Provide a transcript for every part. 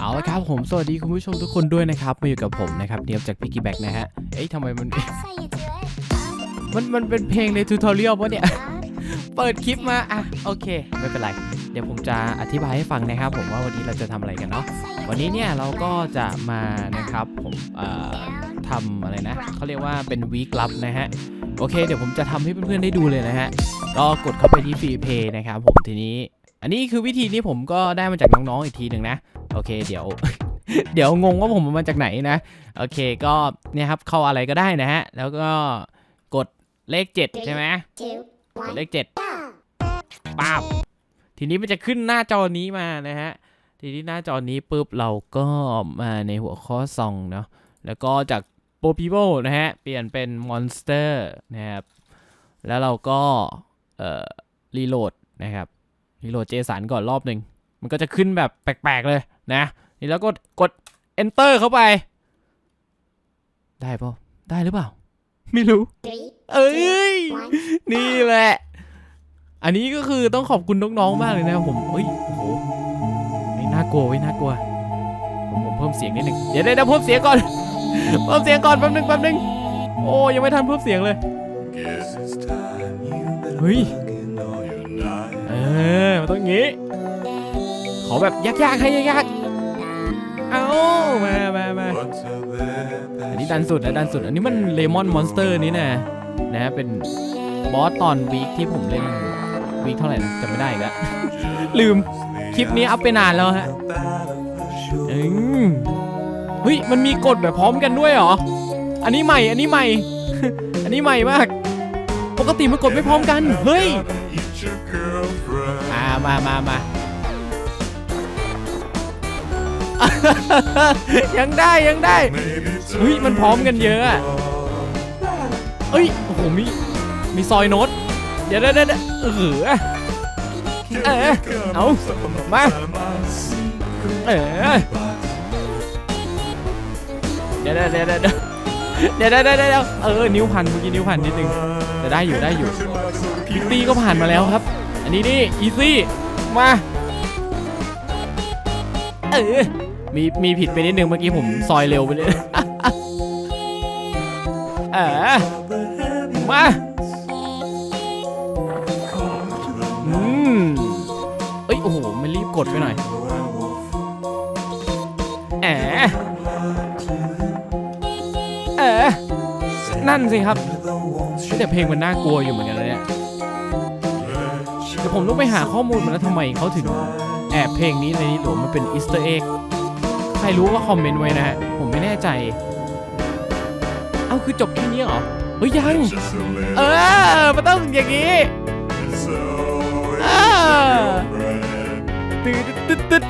เอาละครับผมสวัสดีคุณผู้ชมทุกคนด้วยนะครับมาอยู่กับผมนะครับเดียวจากพิกกี้แบ็กนะฮะเอ้ยทำไมมัน มันมันเป็นเพลงในทูทอเรียลปะเนี่ย เปิดคลิปมาอะโอเค ไม่เป็นไร เดี๋ยวผมจะอธิบายให้ฟังนะครับผมว่าวันนี้เราจะทำอะไรกันเนาะวันนี้เนี่ยเราก็จะมานะครับผมเอ่อทำอะไรนะเขาเรียกว่าเป็นวีคลับนะฮะโอเค เดี๋ยวผมจะทำให้เพื่อนๆได้ดูเลยนะฮะก็กดเข้าไปที่ฟรีเพย์นะครับผมทีนี้ อันนี้คือวิธีนี้ผมก็ได้มาจากน้องๆอีกทีหนึ่งนะ โอเค เดี๋ยว เดี๋ยวงงว่าผมเอามาจากไหนนะ โอเคก็เนี่ยครับเข้าอะไรก็ได้นะฮะ แล้วก็กดเลข 7 ใช่ไหมกดเลข7ป้าบทีนี้มันจะขึ้นหน้าจอนี้มานะฮะ ทีนี้หน้าจอนี้ปุ๊บเราก็มาในหัวข้อซองเนาะ แล้วก็จากโปร people นะฮะ เปลี่ยนเป็น monster นะครับ แล้วเราก็เอ่อรีโหลดนะครับ รีโหลดเจสันก่อนรอบหนึ่งมันก็จะขึ้นแบบแปลกๆเลยนะนี่แล้วก็กด enter เข้าไป ได้ปะได้หรือเปล่า ไม่รู้ เอ้ย นี่แหละ อันนี้ก็คือต้องขอบคุณน้องๆมากเลยนะผมเอ้ยโอ้โหไม่น่ากลัวไม่น่ากลัวผมผมเพิ่มเสียงนิดหนึ่งเดี๋ยวเดี๋ยวเดี๋ยวเพิ่มเสียงก่อน เพิ่มเสียงก่อนแป๊บหนึงแป๊บหนึงโอ้ยังไม่ทันเพิ่มเสียงเลย เฮ้ย ออมันต้องงี้ ขอแบบยากๆให้ยากๆ เอามามามาอันนี้ดันสุดนะดันสุด อันนี้มันเลมอนมอนสเตอร์นี่นะนะเป็นบอสตอนวีคที่ผมเล่นวีคเท่าไหร่นะจำไม่ได้อีกแล้ว ลืมคลิปนี้อัพไปนานแล้วฮะอืมเฮ้ยมันมีกฎแบบพร้อมกันด้วยเหรอ อันนี้ใหม่ อันนี้ใหม่ อันนี้ใหม่มาก ปกติมันกดไม่พร้อมกัน เฮ้ย มามามา ยังได้ยังได้เฮ้ยมันพร้อมกันเยอะอะเอ้ยโอ้โหมีมีซอยโน้ตเดี๋ยวเดี๋ยวเดี๋ยวเออเออเอามาเออดี๋ยวเดี๋ยวเดี๋ยวเดี๋ยวเดี๋ยวเดี๋ยวเดี๋ยวเออนิ้วพันเมื่อกี้นิ้วพันนิดนึงแต่ได้อยู่ได้อยู่พิตตี้ก็ผ่านมาแล้วครับ นนี้นี่อีซี่มาเออมีมีผิดไปนิดนึงเมื่อกี้ผมซอยเร็วไปเลยเออมาอืมเอ้ยโอ้โหไม่รีบกดไปหน่อยแอะเออนั่นสิครับแต่เพลงมันน่ากลัวอยู่เหมือนกันนะเนี่ย เดี๋ยวผมต้องไปหาข้อมูลมาแล้วทำไมเขาถึงแอบเพลงนี้ในนี้หรือว่ามันเป็นอีสเตอร์เอ็กใครรู้ก็คอมเมนต์ไว้นะฮะ ผมไม่แน่ใจ เอาคือจบแค่นี้เหรอ เฮ้ยยัง เออ มันต้องอย่างนี้ตึ๊ดตึ๊ดตึ๊ด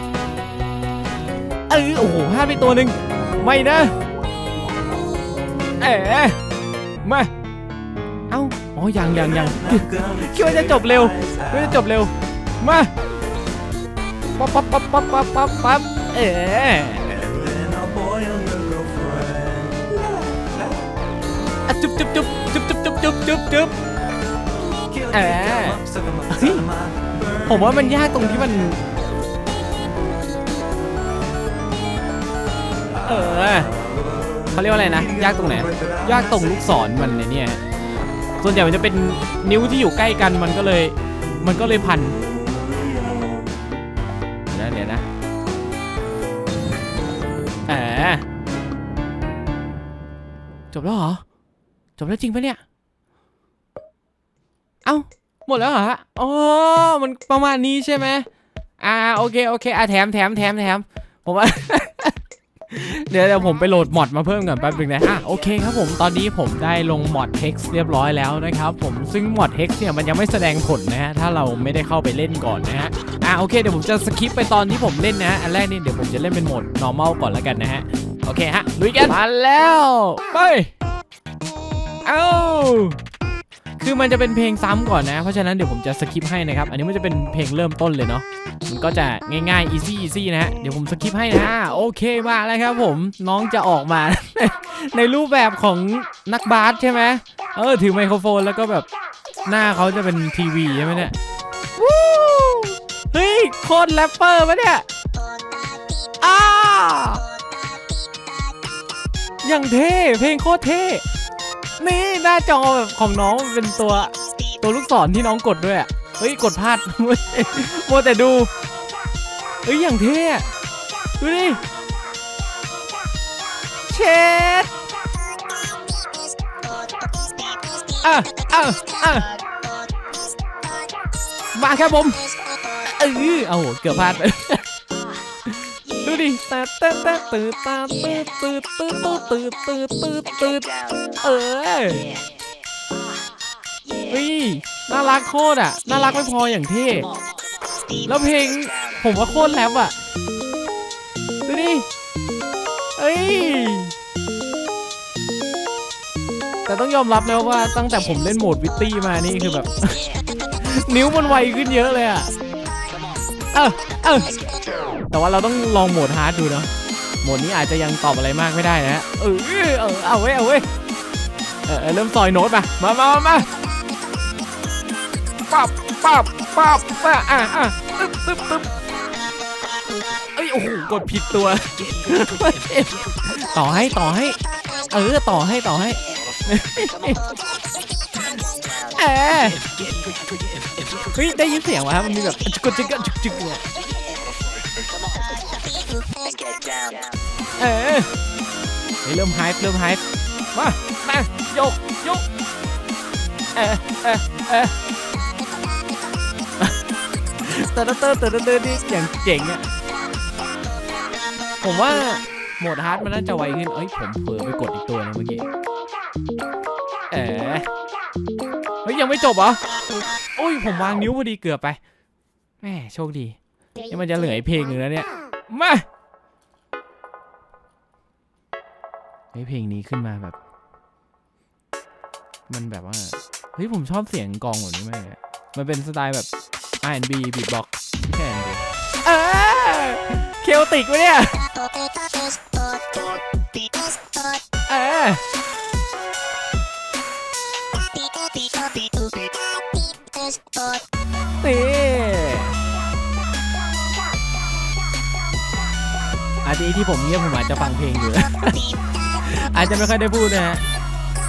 เออโอ้โหพลาดไปตัวหนึ่งไม่นะ เอ๋มา อ๋อยังยังยังคิดว่าจะจบเร็วคิดว่าจะจบเร็ว มาปั๊บปั๊บปั๊บปั๊บปั๊บปั๊บปั๊บเอ๋อจุ๊บจุ๊บจุ๊บจุ๊บจุ๊บจุ๊บจุ๊บจุ๊บจุ๊บเอ๋เฮ้ยผมว่ามันยากตรงที่มัน เออเขาเรียกว่าอะไรนะ ยากตรงไหน ยากตรงลูกศรมันในเนี่ย ส่วนใหญ่มันจะเป็นนิ้วที่อยู่ใกล้กันมันก็เลยมันก็เลยพันเดี๋ยวนะเดี๋ยวนะแอบจบแล้วเหรอ จบแล้วจริงปะเนี่ย เอ้า หมดแล้วเหรอฮะอ๋อ มันประมาณนี้ใช่ไหมอ่า โอเค โอเค อะแถมแถมแถมแถมผมว่า เดี๋ยวเดี๋ยวผมไปโหลดมอดมาเพิ่มก่อนแป๊บนึงนะอะโอเคครับผมตอนนี้ผมได้ลงมอด Hex เรียบร้อยแล้วนะครับผมซึ่งมอด Hex เนี่ยมันยังไม่แสดงผลนะฮะถ้าเราไม่ได้เข้าไปเล่นก่อนนะฮะอะโอเคเดี๋ยวผมจะสคิปไปตอนที่ผมเล่นนะฮะอันแรกนี่เดี๋ยวผมจะเล่นเป็นโหมด normal ก่อนแล้วกันนะฮะโอเคฮะลุยกันมาแล้วไปเอ้า คือมันจะเป็นเพลงซ้ำก่อนนะ เพราะฉะนั้นเดี๋ยวผมจะสคิปให้นะครับ อันนี้มันจะเป็นเพลงเริ่มต้นเลยเนาะ มันก็จะง่ายๆอีซี่อีซี่นะฮะ เดี๋ยวผมสคิปให้นะ โอเคมาแล้วครับผม น้องจะออกมา ในรูปแบบของนักบาสใช่ไหมเออ ถือไมโครโฟนแล้วก็แบบหน้าเขาจะเป็นทีวีใช่ไหมเนี่ยเฮ้ย โคตรแรปเปอร์ปะเนี่ย อ้าอย่างเท่ เพลงโคตรเท่ นี่หน้าจอแบบของน้องเป็นตัวตัวลูกศรที่น้องกดด้วยอะเฮ้ยกดพลาดมัวแต่ดูเฮ้ยอย่างเท่ดูดิเช็ดอะอะอะมาครับผมเออเอาโหเกือบพลาดไป ดูดิตาตาตาตืดตาตืดตืดตืดตืดตืดตืดตืดเออเฮ้ยน่ารักโคตรอะ น่ารักไม่พออย่างเท่แล้วเพลงผมว่าโคตรแรปอะ ดูดิเอ้ย แต่ต้องยอมรับแล้วว่าตั้งแต่ผมเล่นโหมดวิตตี้มานี่คือแบบ นิ้วมันไวขึ้นเยอะเลยอะ เออเออแต่ว่าเราต้องลองโหมดฮาร์ดดูเนาะโหมดนี้อาจจะยังตอบอะไรมากไม่ได้นะเออเออเอาเว้ยเอาเว้ยเออเริ่มซอยโน้ตมามามามาปับปับปับปับอะอะตึ๊บตึ๊บตึ๊บเอ้ยโอ้โหกดผิดตัว ต่อให้ต่อให้ เออต่อให้ต่อให้ เฮ้ยได้ยินเสียงวะฮะมันมีแบบจุกจิกจุกจิกเนี่ยเออเฮ้ยเริ่มไฮป์เริ่มไฮป์มามาโยกโยกเออเออเออเตอร์เตอร์เตอร์เตอร์นี่อย่างเจ๋งอะผมว่าโหมดฮาร์ดมันน่าจะไวขึ้น เอ้ย ผมเผลอไปกดอีกตัวนึงเมื่อกี้ เออ ยังไม่จบเหรอโอ้ยผมวางนิ้วพอดีเกือบไปแม่โชคดีนี่มันจะเหลืออีกเพลงหนึ่งแล้วเนี่ยมาเฮ้ยเพลงนี้ขึ้นมาแบบ มันแบบว่าเฮ้ยผมชอบเสียงกองแบบนี้มากเลยมันเป็นสไตล์แบบ R&B beatbox ไม่ใช่ R&B เออเคลติกวะเนี่ยเออ นี่อาทีที่ผมเงียบผมอาจจะฟังเพลงอยู่ อาจจะไม่ค่อยได้พูดนะฮะ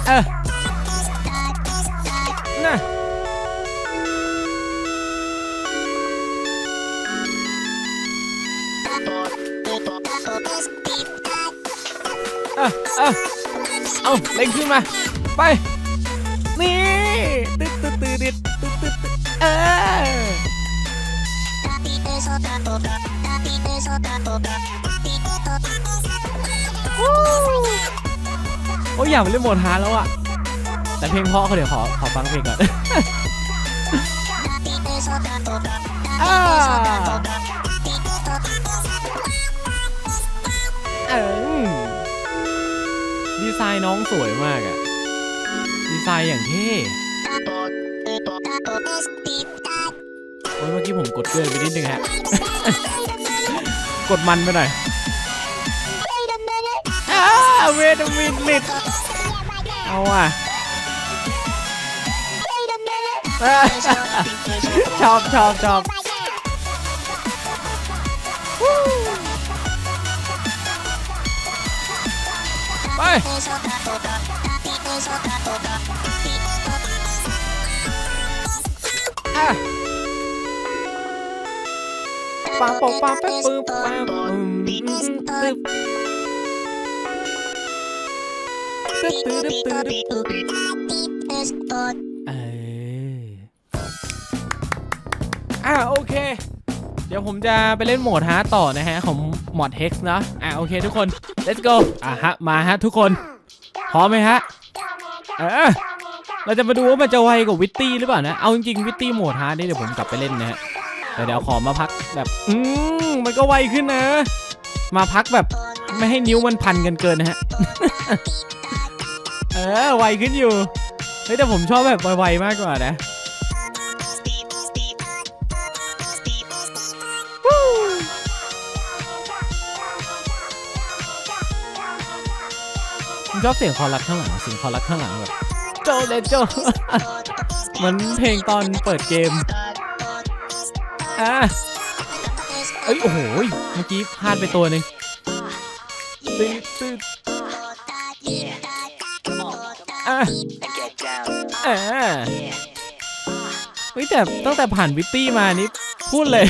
เออน่ะเออเออเอาเล็งขึ้นมา ไป นี่ ตึ๊ดตึ๊ดตึ๊ดตึ๊ดตึ๊ดตึ๊ดตึ๊ดเออโอ้ยอยากไปเล่นโหมดฮาร์ดแล้วอะแต่เพลงเพราะเขาเดี๋ยวขอขอฟังเพลงก่อนอ่าเออดีไซน์น้องสวยมากอะดีไซน์อย่างเท่ อ้ยเมื่อกี้ผมกดเกินไปนิดนึงฮะ กดมันไปหน่อยอ้าเวทมินลิดเอาอะชอบชอบชอบไปอะ ปังปองปังแป๊บปึ๊บปังอืมตึ๊บตึ๊บตึ๊บตึ๊บตึ๊บเอออะโอเค เดี๋ยวผมจะไปเล่นโหมดฮาร์ดต่อนะฮะ ของมอด Hex นะ อะโอเคทุกคน let's go อะฮะ มาฮะทุกคน พร้อมไหมฮะ เออเราจะมาดูว่ามันจะไวกว่าวิตตี้หรือเปล่านะ เอาจริงๆวิตตี้โหมดฮาร์ดนี่เดี๋ยวผมกลับไปเล่นนะฮะ แต่เดี๋ยวขอมาพักแบบ อืมมันก็ไวขึ้นนะ มาพักแบบไม่ให้นิ้วมันพันกันเกินนะฮะ เออไวขึ้นอยู่ เฮ้ยแต่ผมชอบแบบไวๆมากกว่านะผมชอบเสียงคอรัสข้างหลังเสียงคอรัสข้างหลังแบบโจเลยโจเหมือนเพลงตอนเปิดเกม อะเอ้ยโอ้โหเมื่อกี้พลาดไปตัวหนึ่งตึ๊ดตึ๊ด Yeah. Come on. อะ And get down. อ่า Yeah. เฮ้ยแต่ตั้งแต่ผ่านวิตตี้มานี่พูดเลย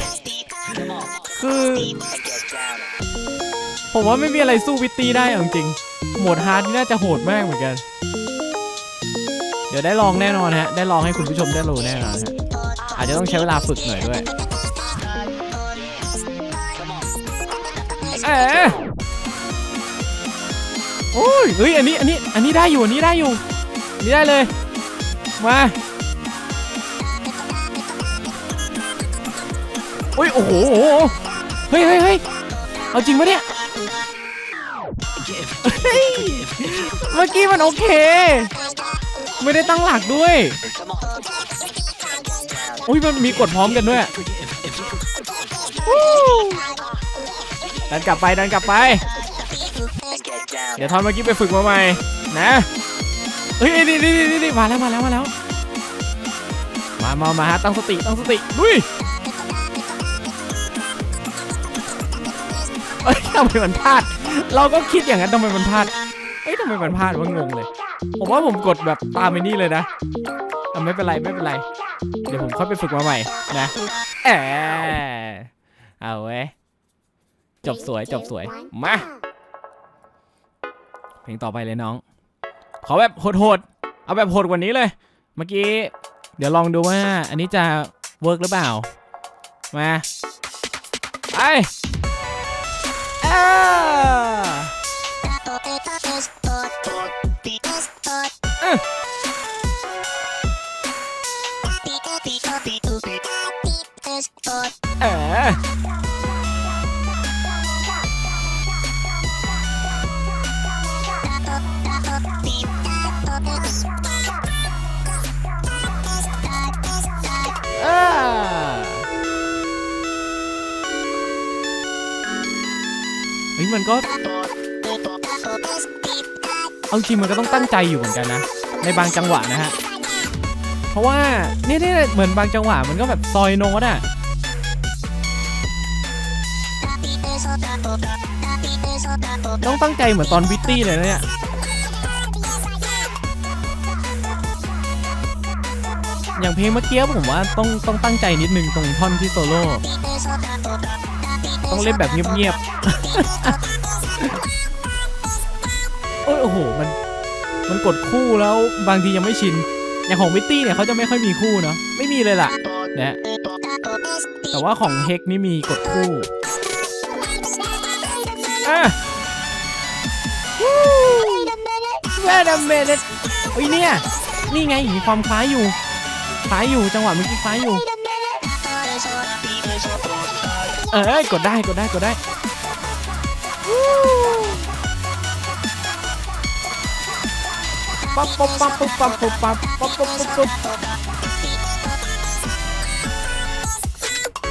Come on. คือ And get down. ผมว่าไม่มีอะไรสู้วิตตี้ได้เอาจริงๆโหมดฮาร์ดนี่น่าจะโหดมากเหมือนกัน เดี๋ยวได้ลองแน่นอนฮะ ได้ลองให้คุณผู้ชมได้รู้แน่นอนฮะ อาจจะต้องใช้เวลาฝึกหน่อยด้วย เอ๊ะโอ้ยเฮ้ย อันนี้ อันนี้ อันนี้ได้อยู่ อันนี้ได้อยู่ อันนี้ได้เลย มาอุ้ย โอ้โห เฮ้ยเฮ้ยเฮ้ยเอาจริงปะเนี่ย เมื่อกี้มันโอเค ไม่ได้ตั้งหลักด้วย อุ้ยมันมีกดพร้อมกันด้วยวู้ดันกลับไปดันกลับไป And get down. เดี๋ยวทอนเมื่อกี้ไปฝึกมาใหม่นะเฮ้ยนี่นี่นี่นี่มาแล้วมาแล้วมาแล้วมามามาฮะตั้งสติตั้งสติลุยเอ้ยทำไมมันพลาด เราก็คิดอย่างนั้นทำไมมันพลาดเอ้ยทำไมมันพลาดวะงงเลย ผมว่าผมกดแบบตามไอ้นี่เลยนะอะไม่เป็นไรไม่เป็นไรเดี๋ยวผมค่อยไปฝึกมาใหม่นะแอบเอาเว้ยจบสวยจบสวยมาเพลงต่อไปเลยน้อง ขอแบบโหดๆเอาแบบโหดกว่านี้เลย เมื่อกี้ เดี๋ยวลองดูว่า อันนี้จะเวิร์กหรือเปล่า มาไปอ้าเอ เฮ้ยมันก็ เอาจริงมันก็ต้องตั้งใจอยู่เหมือนกันนะ ในบางจังหวะนะฮะ เพราะว่าเนี่ยเนี่ยเหมือนบางจังหวะมันก็แบบซอยโน้ตอะต้องตั้งใจเหมือนตอนวิตตี้เลยนะเนี่ยอย่างเพลงเมื่อกี้ผมว่าต้องต้องตั้งใจนิดนึงตรงท่อนที่โซโล่ ต้องเล่นแบบเงียบๆ โอ้ยโอ้โห มัน มันกดคู่แล้วบางทียังไม่ชิน อย่างของวิตตี้เนี่ยเขาจะไม่ค่อยมีคู่เนาะ ไม่มีเลยล่ะนะแต่ว่าของเฮกนี่มีกดคู่อะแม่ดมเมเนตเฮ้ยเนี่ย นี่ไงมีความคล้ายอยู่ คล้ายอยู่จังหวะเมื่อกี้คล้ายอยู่ เอ้ยกดได้กดได้กดได้ปั๊บปั๊บปั๊บปั๊บปั๊บปั๊บปั๊บปั๊บปั๊บปั๊บปั๊บ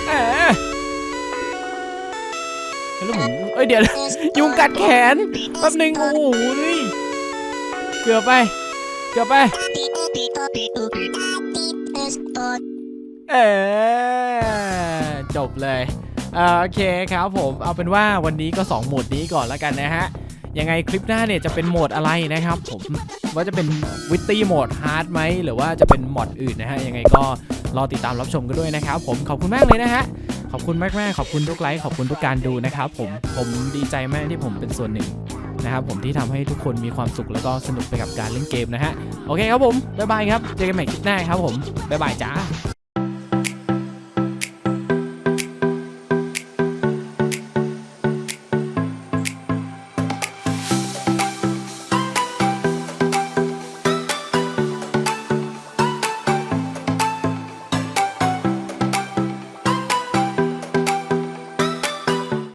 เอ้ยแล้วผมเอ้ยเดี๋ยวยุงกัดแขนแป๊บหนึงโอ้โหนี่เกือบไปเกือบไปเออจบเลยเอ่อ โอเคครับผมเอาเป็นว่าวันนี้ก็ 2 โหมดนี้ก่อนแล้วกันนะฮะ ยังไงคลิปหน้าเนี่ยจะเป็นโหมดอะไรนะครับผมว่าจะเป็นวิตตี้โหมดฮาร์ดไหมหรือว่าจะเป็นโหมดอื่นนะฮะ ยังไงก็รอติดตามรับชมกันด้วยนะครับผมขอบคุณมากเลยนะฮะ ขอบคุณมาก ๆ ขอบคุณทุกไลค์ขอบคุณทุกการดูนะครับผมผมดีใจมากที่ผมเป็นส่วนหนึ่งนะครับผมที่ทำให้ทุกคนมีความสุขแล้วก็สนุกไปกับการเล่นเกมนะฮะ โอเคครับผม บ๊ายบายครับ เจอกันใหม่คลิปหน้าครับผม บ๊ายบายจ้า